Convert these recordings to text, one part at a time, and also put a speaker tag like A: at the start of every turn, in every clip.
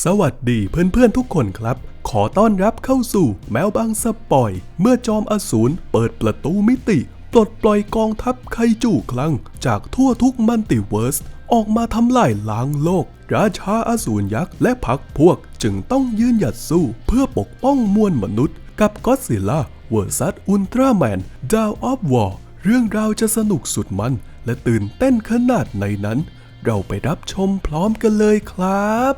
A: สวัสดีเพื่อนๆทุกคนครับ ขอต้อนรับเข้าสู่แมวบางสปอย เมื่อจอมอสูรเปิดประตูมิติ ปลดปล่อยกองทัพไคจูคลัง จากทั่วทุกมัลติเวิร์ส ออกมาทำลายล้างโลก ราชาอสูรยักษ์และพักพวกจึงต้องยืนหยัดสู้เพื่อปกป้องมวลมนุษย์ กับก็อดซิลล่าเวอร์ซัสอุลตร้าแมนดาวออฟวอร์เรื่องราวจะสนุกสุดมัน และตื่นเต้นขนาดไหนนั้น เราไปรับชมพร้อมกันเลยครับ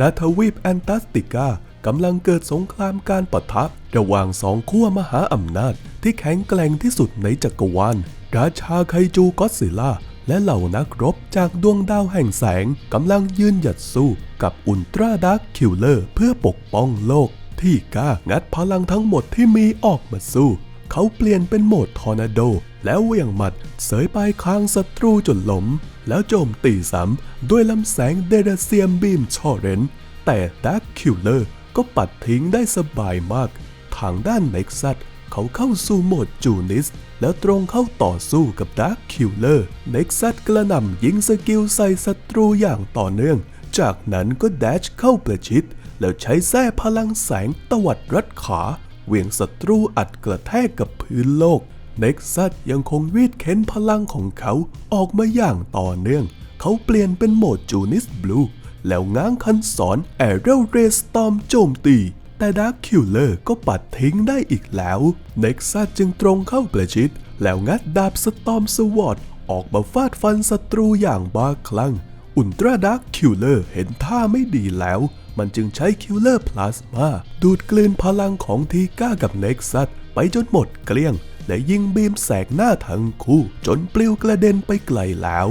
A: ณทวีปแอนตาร์กติกากำลังเกิดสงครามการปะทะระหว่างสองขั้วมหาอำนาจที่แข็งแกร่งที่สุดในจักรวาล ราชาไคจูก็อดซิล่าและเหล่านักรบจากดวงดาวแห่งแสงกำลังยืนหยัดสู้กับอุลตร้าดาร์คคิลเลอร์เพื่อปกป้องโลก ที่กล้างัดพลังทั้งหมดที่มีออกมาสู้ เขาเปลี่ยนเป็นโหมดทอร์นาโด แล้วเวียงหมัดเสยปลายคางศัตรูจนล้ม แล้วโจมตีซ้ำด้วยลำแสงเดรเซียมบีมชอเรนแต่ดาร์คคิลเลอร์ก็ปัดทิ้งได้สบายมาก ทางด้านเน็กซัสเขาเข้าสู่โหมดจูนิส แล้วตรงเข้าต่อสู้กับดาร์คคิลเลอร์เน็กซัสกระหน่ำยิงสกิลใส่ศัตรูอย่างต่อเนื่อง จากนั้นก็แดชเข้าประชิด แล้วใช้แส้พลังแสงตวัดรัดขา เวียงศัตรูอัดกระแทกกับพื้นโลก เน็กซัสยังคงวีดเค้นพลังของเขาออกมาอย่างต่อเนื่อง เขาเปลี่ยนเป็นโหมดจูนิสบลูแล้วง้างคันสอนแอรเรลเรสตอมโจมตี แต่ดาร์คคิลเลอร์ก็ปัดทิ้งได้อีกแล้ว เน็กซัสจึงตรงเข้าประชิด แล้วงัดดาบสตอมสวอตออกมาฟาดฟันศัตรูอย่างบ้าคลั่ง อุลตร้าดาร์คคิลเลอร์เห็นท่าไม่ดีแล้ว มันจึงใช้คิลเลอร์พลาสมาดูดกลืนพลังของทีก้ากับเน็กซัสไปจนหมดเกลี้ยง และยิงบีมแสกหน้าทั้งคู่ จนปลิวกระเด็นไปไกลแล้ว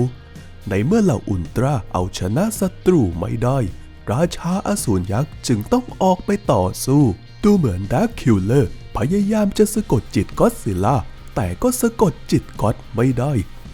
A: ในเมื่อเหล่าอุลตร้าเอาชนะศัตรูไม่ได้ ราชาอสูรยักษ์จึงต้องออกไปต่อสู้ ดูเหมือนดาร์คคิลเลอร์พยายามจะสะกดจิตก็อดซิลล่าแต่ก็สะกดจิตก็อดไม่ได้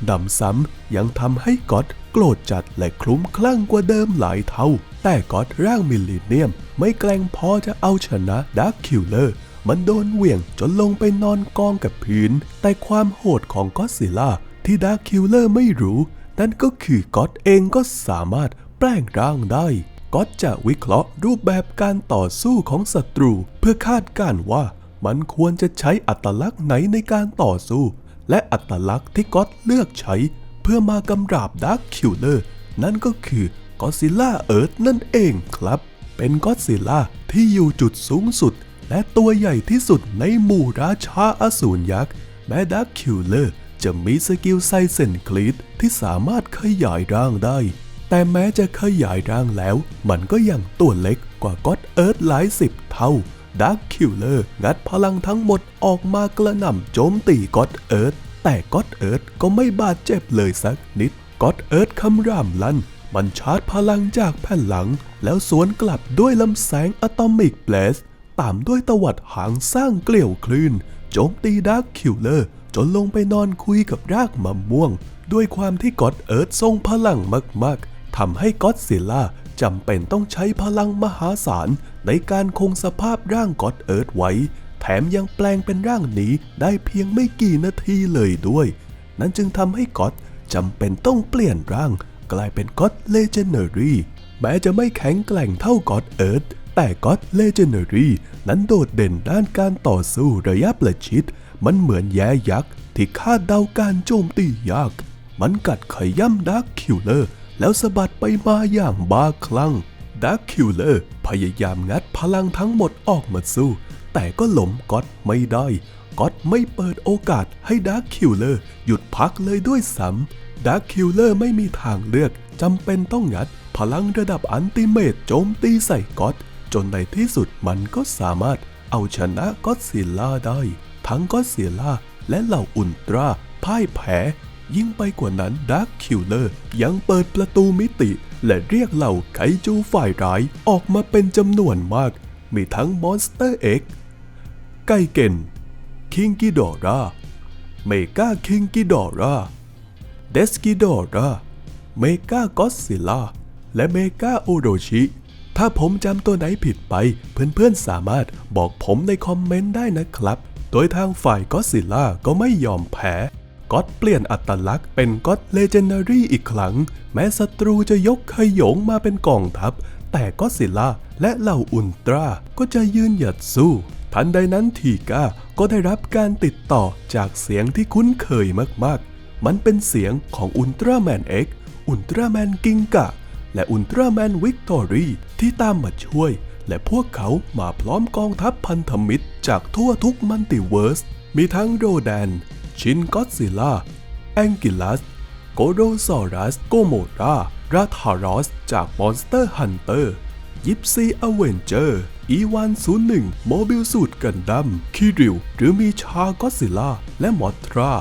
A: นำซ้ำยังทำให้ก็อดโกรธจัดและคลุ้มคลั่งกว่าเดิมหลายเท่า แต่ก็อดร่างมิลลิเนียม ไม่แกล้งพอจะเอาชนะดาร์คคิลเลอร์ มันโดนเหวี่ยงจนลงไปนอนกองกับพื้น แต่ความโหดของก็อดซิลล่าที่ดาร์คคิลเลอร์ไม่รู้ นั่นก็คือก็อดเองก็สามารถแปลงร่างได้ก็อดจะวิเคราะห์รูปแบบการต่อสู้ของศัตรู เพื่อคาดการ์ว่ามันควรจะใช้อัตลักษณ์ไหนในการต่อสู้ และอัตลักษณ์ที่ก็อดเลือกใช้ เพื่อมากำราบดาร์คคิลเลอร์นั่นก็คือกอซิล่าเอิร์ธนั่นเองครับ เป็นก็อดซิล่าที่อยู่จุดสูงสุด และตัวใหญ่ที่สุดในหมู่ราชาอสูรยักษ์ แม้ดาร์คคิลเลอร์จะมีสกิลไซเซนคลีดที่สามารถขยายร่างได้ แต่แม้จะขยายร่างแล้ว มันก็ยังตัวเล็กกว่าก็อดเอิร์ธหลายสิบเท่าดาร์คคิลเลอร์งัดพลังทั้งหมดออกมากระหน่ำโจมตีก็อดเอิร์ธแต่ก็อดเอิร์ธก็ไม่บาดเจ็บเลยสักนิดก็อดเอิร์ธคำรามลั่นมันชาร์จพลังจากแผ่นหลัง แล้วสวนกลับด้วยลำแสงอะตอมิกเบลส ตามด้วยตวัดหางสร้างเกลียวคลื่นโจมตีดาร์คคิลเลอร์ จนลงไปนอนคุยกับรากมะม่วง ด้วยความที่ก็อดเอิร์ธทรงพลังมากๆทำให้ก็อดซิลล่าจำเป็นต้องใช้พลังมหาศาลในการคงสภาพร่างก็อดเอิร์ธไว้ แถมยังแปลงเป็นร่างนี้ได้เพียงไม่กี่นาทีเลยด้วย นั่นจึงทำให้ก็อดจำเป็นต้องเปลี่ยนร่าง กลายเป็นก็อดเลเจนเนอรี่แม้จะไม่แข็งแกร่งเท่าก็อดเอิร์ธ แต่ก็อดเลเจนเนอรีนั้นโดดเด่นด้านการต่อสู้ระยะประชิด มันเหมือนแย้ยักษ์ที่คาดเดาการโจมตียาก มันกัดขย่ำดาร์คคิลเลอร์แล้วสะบัดไปมาอย่างบ้าคลั่งดาร์คคิลเลอร์พยายามงัดพลังทั้งหมดออกมาสู้ แต่ก็หลมก็อดไม่ได้ก็อดไม่เปิดโอกาสให้ดาร์คคิลเลอร์หยุดพักเลยด้วยซ้ำดาร์คคิลเลอร์ไม่มีทางเลือกจำเป็นต้องงัดพลังระดับอันติเมตโจมตีใส่ก็อด จนในที่สุดมันก็สามารถเอาชนะก็อดซิลล่าได้ ทั้งก็อดซิลล่าและเหล่าอุลตร้าพ่ายแพ้ ยิ่งไปกว่านั้นดาร์คคิลเลอร์ยังเปิดประตูมิติ และเรียกเหล่าไคจูฝ่ายร้ายออกมาเป็นจำนวนมาก มีทั้งมอนสเตอร์เอ็กไกเกนคิงกิดอราเมกาคิงกิดอราเดสกิดอราเมกากอซิล่าและเมกาโอโรชิ ถ้าผมจำตัวไหนผิดไป เพื่อนๆสามารถบอกผมในคอมเมนต์ได้นะครับ โดยทางฝ่ายก็ซิล่าก็ไม่ยอมแพ้ก็อดเปลี่ยนอัตลักษณ์เป็นก็อดเลเจนดารี่อีกครั้ง แม้ศัตรูจะยกขยงมาเป็นกองทัพ แต่ก็ซิลล่าและเหล่าอุลตร้าก็จะยืนหยัดสู้ ทันใดนั้นทีก้าก็ได้รับการติดต่อจากเสียงที่คุ้นเคยมากๆ มันเป็นเสียงของอุลตร้าแมนเอ็กอุลตร้าแมนกิงกะ และอุลตร้าแมนวิกตอรีที่ตามมาช่วย และพวกเขามาพร้อมกองทัพพันธมิตร จากทั่วทุกมัลติเวิร์ส มีทั้งโรแดน ชินก็อดซิล่า แองกิลัส โกโดซอรัส โกโมราราธารอส จากมอนสเตอร์ฮันเตอร์ยิปซีอเวนเจอร์อีวาน01โมบิลสูตรกันดัมคิริว หรือมีชากอซิลล่า และมอทรา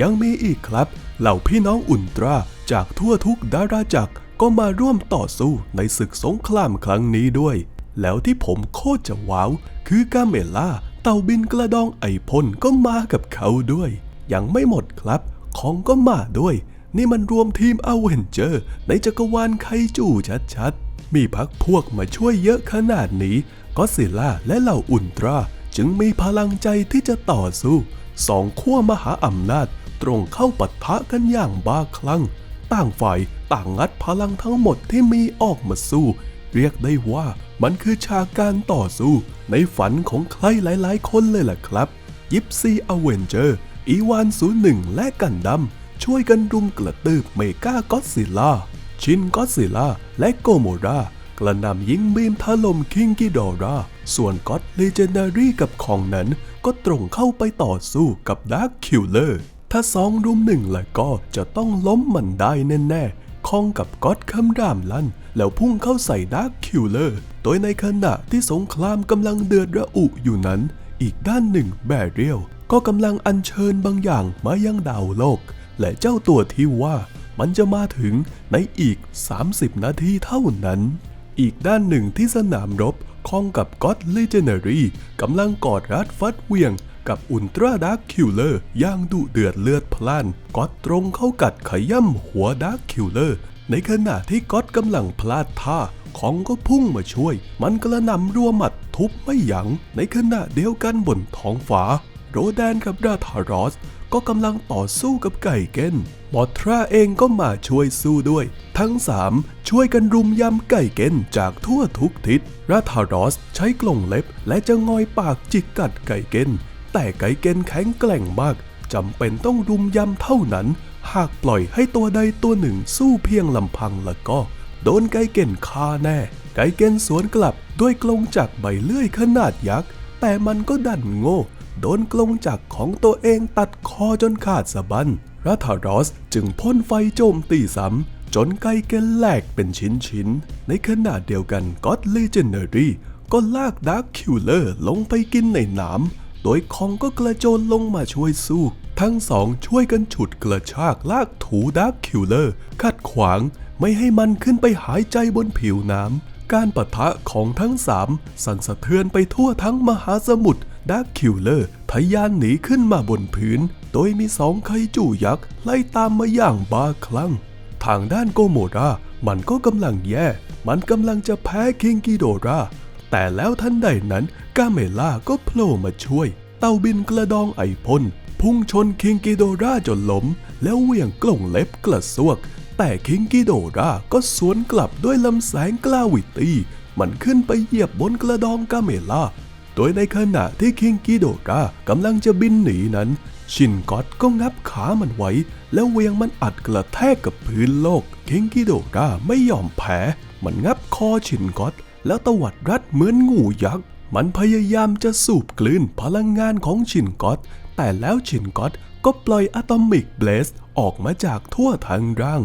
A: ยังมีอีกครับ เหล่าพี่น้องอุลตร้าจากทั่วทุกดาราจักร ก็มาร่วมต่อสู้ในศึกสงครามครั้งนี้ด้วย แล้วที่ผมโคตรจะว้าว คือกาเมล่าเต่าบินกระดองไอพ่นก็มากับเขาด้วย ยังไม่หมดครับ ของก็มาด้วย นี่มันรวมทีมอเวนเจอร์ ในจักรวาลไคจูชัดๆ มีพักพวกมาช่วยเยอะขนาดนี้ก็ซิล่าและเหล่าอุลตร้าจึงมีพลังใจที่จะต่อสู้สองขั้วมหาอำนาจตรงเข้าปะทะกันอย่างบ้าคลั่ง ต่างฝ่าย ต่างงัดพลังทั้งหมดที่มีออกมาสู้ เรียกได้ว่ามันคือฉากการต่อสู้ในฝันของใครหลายๆ คนเลยล่ะครับยิปซีอเวนเจอร์อีวาน01และกันดัมช่วยกันรุมกระตืบเมกาก็อดซิลล่า ชินก็อดซิลล่า และโกโมรากระนำยิงบีมถล่มคิงกิดอราส่วนก็อดเลเจนดารีกับของนั้น ก็ตรงเข้าไปต่อสู้กับดาร์คคิลเลอร์ถ้าสองรุมหนึ่งแล้วก็จะต้องล้มมันได้แน่ ๆคองกับก็อดคำรามลั่น แล้วพุ่งเข้าใส่ดาร์คคิลเลอร์ โดยในขณะที่สงครามกำลังเดือดระอุอยู่นั้น อีกด้านหนึ่งแบเรียลก็กำลังอัญเชิญบางอย่างมายังดาวโลก และเจ้าตัวที่ว่ามันจะมาถึงในอีก 30 นาทีเท่านั้น อีกด้านหนึ่งที่สนามรบคองกับก็อดเลเจน d ารีกำลังกอดรัดฟัดเวียง กับอุลตร้าดาร์คคิลเลอร์ย่างดุเดือดเลือดพล่านก็อดตรงเข้ากัดขย่ำหัวดาร์คคิลเลอร์ในขณะที่ก็อดกำลังพลาดท่าของก็พุ่งมาช่วย มันกระหนำรัวหมัดทุบไม่ยัง้งในขณะเดียวกันบนท้องฟ้า โรแดนกับราธารอสก็กำลังต่อสู้กับไก่เก้นมอทราเองก็มาช่วยสู้ด้วย ทั้งสามช่วยกันรุมยำไก่เก้นจากทั่วทุกทิศราธารอสใช้กล่องเล็บและจะงอยปากจิกกัดไก่เก้น แต่ไก่เกนแข็งแกร่งมากจำเป็นต้องรุมยำเท่านั้น หากปล่อยให้ตัวใดตัวหนึ่งสู้เพียงลำพังแล้วก็ โดนไก่เกนฆ่าแน่ ไก่เกนสวนกลับด้วยกลงจากใบเลื่อยขนาดยักษ์ แต่มันก็ดันโง่ โดนกลงจากของตัวเองตัดคอจนขาดสะบั้นรัธารอสจึงพ่นไฟโจมตีซ้ำจนไก่เกนแหลกเป็นชิ้นๆ ในขณะเดียวกันก็อดเลเจนเดอรี่ก็ลากดาร์คคิลเลอร์ลงไปกินในน้ำ โดยคองก็กระโจนลงมาช่วยสู้ ทั้งสองช่วยกันฉุดกระชากลากถูดาร์คคิลเลอร์ขัดขวางไม่ให้มันขึ้นไปหายใจบนผิวน้ำ การปะทะของทั้งสามสั่นสะเทือนไปทั่วทั้งมหาสมุทรดาร์คคิลเลอร์ทะยานหนีขึ้นมาบนพื้น โดยมีสองไคจูยักษ์ไล่ตามมาอย่างบ้าคลั่ง ทางด้านโกโมรามันก็กำลังแย่ มันกำลังจะแพ้คิงกิโดราแต่แล้วทันใดนั้นาเมล่าก็โผล่มาช่วย เต่าบินกระดองไอพ่นพุ่งชนคิงกิโดราจนล้ม แล้วเหวี่ยงกล่องเล็บกระซวก แต่คิงกิโดราก็สวนกลับด้วยลำแสงกลาวิตี้ มันขึ้นไปเหยียบบนกระดองกาเมล่า โดยในขณะที่คิงกิโดรากำลังจะบินหนีนั้น ชินก็อตก็งับขามันไว้ แล้วเวียงมันอัดกระแทกกับพื้นโลก คิงกิโดราไม่ยอมแพ้ มันงับคอชินก็อตแล้วตวัดรัดเหมือนงูยักษ์ มันพยายามจะสูบกลืนพลังงานของชินก็อตแต่แล้วชินก็อตก็ปล่อยอะตอมิกเบลสออกมาจากทั่วทั้งร่าง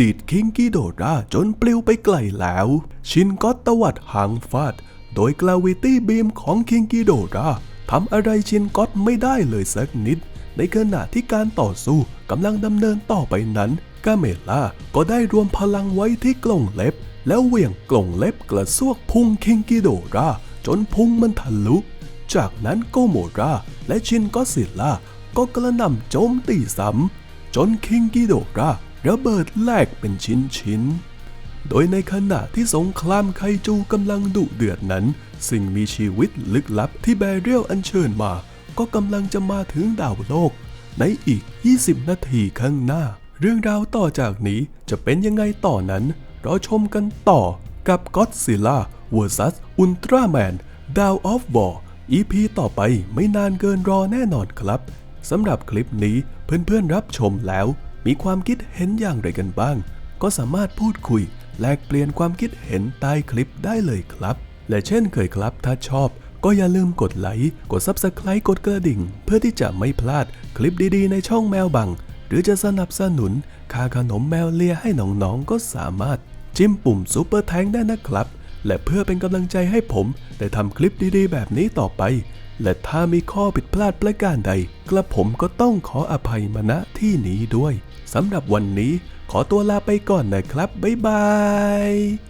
A: ดีดคิงกิโดราจนปลิวไปไกลแล้ว ชินก็อตตวัดหางฟาด โดยกลาวิตี้บีมของคิงกิโดราทำอะไรชินก็อตไม่ได้เลยสักนิด ในขณะที่การต่อสู้กำลังดำเนินต่อไปนั้นกาเมล่าก็ได้รวมพลังไว้ที่กล่องเล็บ แล้วเหวี่ยงกล่องเล็บกระซวกพุ่งคิงกิโดรา จนพุงมันทะลุ จากนั้นโกโมราและชินก็ซิลล่าก็กระหน่ำโจมตีซ้ำจนคิงกิโดราระเบิดแหลกเป็นชิ้นๆโดยในขณะที่สงครามไคจูกำลังดุเดือดนั้น สิ่งมีชีวิตลึกลับที่แบเรียลอัญเชิญมา ก็กำลังจะมาถึงดาวโลก ในอีก 20 นาทีข้างหน้า เรื่องราวต่อจากนี้จะเป็นยังไงต่อนั้นเราชมกันต่อกับ Godzilla vs Ultraman Down of War EP ต่อไปไม่นานเกินรอแน่นอนครับสำหรับคลิปนี้เพื่อนๆรับชมแล้ว มีความคิดเห็นอย่างไรกันบ้าง ก็สามารถพูดคุย แลกเปลี่ยนความคิดเห็นใต้คลิปได้เลยครับ และเช่นเคยครับถ้าชอบก็อย่าลืมกดไลค์ กด Subscribe กดกระดิ่ง เพื่อที่จะไม่พลาดคลิปดีๆ ในช่องแมวบัง หรือจะสนับสนุนค่าขนมแมวเลียให้น้องๆ ก็สามารถจิ้มปุ่มซุปเปอร์แทงได้นะครับ และเพื่อเป็นกำลังใจให้ผมได้ทำคลิปดีๆ แบบนี้ต่อไป และถ้ามีข้อผิดพลาดประการใด กระผมก็ต้องขออภัยมาณที่นี้ด้วยสำหรับวันนี้ขอตัวลาไปก่อนนะครับ บ๊ายบาย